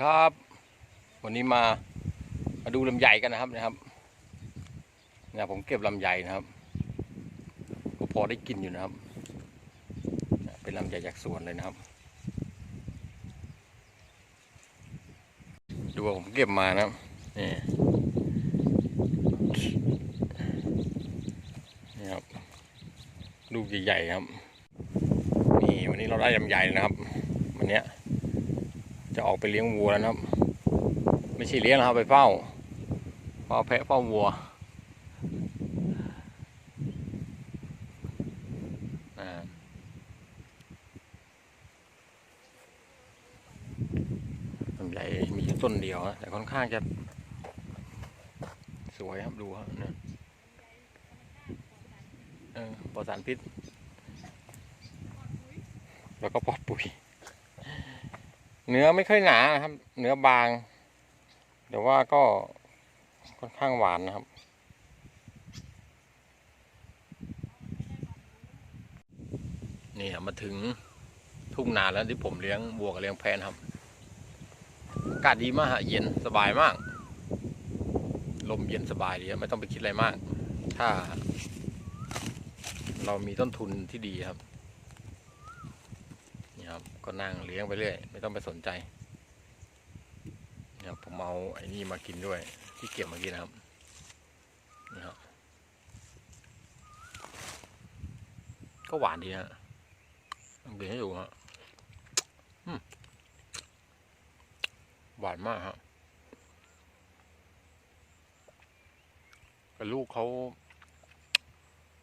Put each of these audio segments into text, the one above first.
ครับ วันนี้มามาดูลำไยกันนะครับนะครับเนี่ยผมเก็บลำไยนะครับ ก็พอได้กินอยู่นะครับ เป็นลำไยจากสวนเลยนะครับ ดูว่าผมเก็บมานะครับนี่นี่ครับลูกใหญ่ๆครับนี่วันนี้เราได้ลำไยนะครับ วันเนี้ย จะออกไปเลี้ยงวัวแล้วนะครับ ไม่ใช่เลี้ยงนะครับไปเฝ้าเฝ้าแพะเฝ้าวัวอ่าลำไยมีต้นเดียวฮะแต่ค่อนข้างจะ สวยครับดูฮะเนี่ยปลอดสารพิษ แล้วก็ปลอดปุ๋ย เนื้อไม่ค่อยหนานะครับ เนื้อบาง แต่ว่าก็ค่อนข้างหวานนะครับ นี่มาถึงทุ่งนาแล้วที่ผมเลี้ยงวัวกับเลี้ยงแพนครับอากาศดีมากฮะเย็นสบายมาก ลมเย็นสบายดีครับไม่ต้องไปคิดอะไรมาก ถ้า เรามีต้นทุนที่ดีครับ ครับ ก็นั่งเลี้ยงไปเรื่อย ไม่ต้องไปสนใจนี่ครับผมเอาไอ้นี่มากินด้วย ที่เก็บเมื่อกี้นะครับนี่ครับ ก็หวานดีฮะลองกินให้ดูฮะหวานมากฮะแต่ลูกเขา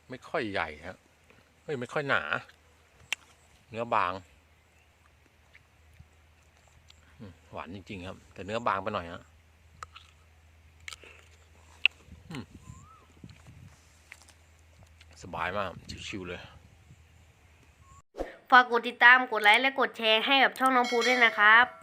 ไม่ค่อยใหญ่ฮะเฮ้ยไม่ค่อยหนา เนื้อบาง อืม หวานจริง ๆ ครับ แต่เนื้อบางไปหน่อยฮะสบายมาก ชิวๆเลย ฝากกดติดตาม กดไลค์ และกดแชร์ให้กับช่องน้องภูด้วยนะครับ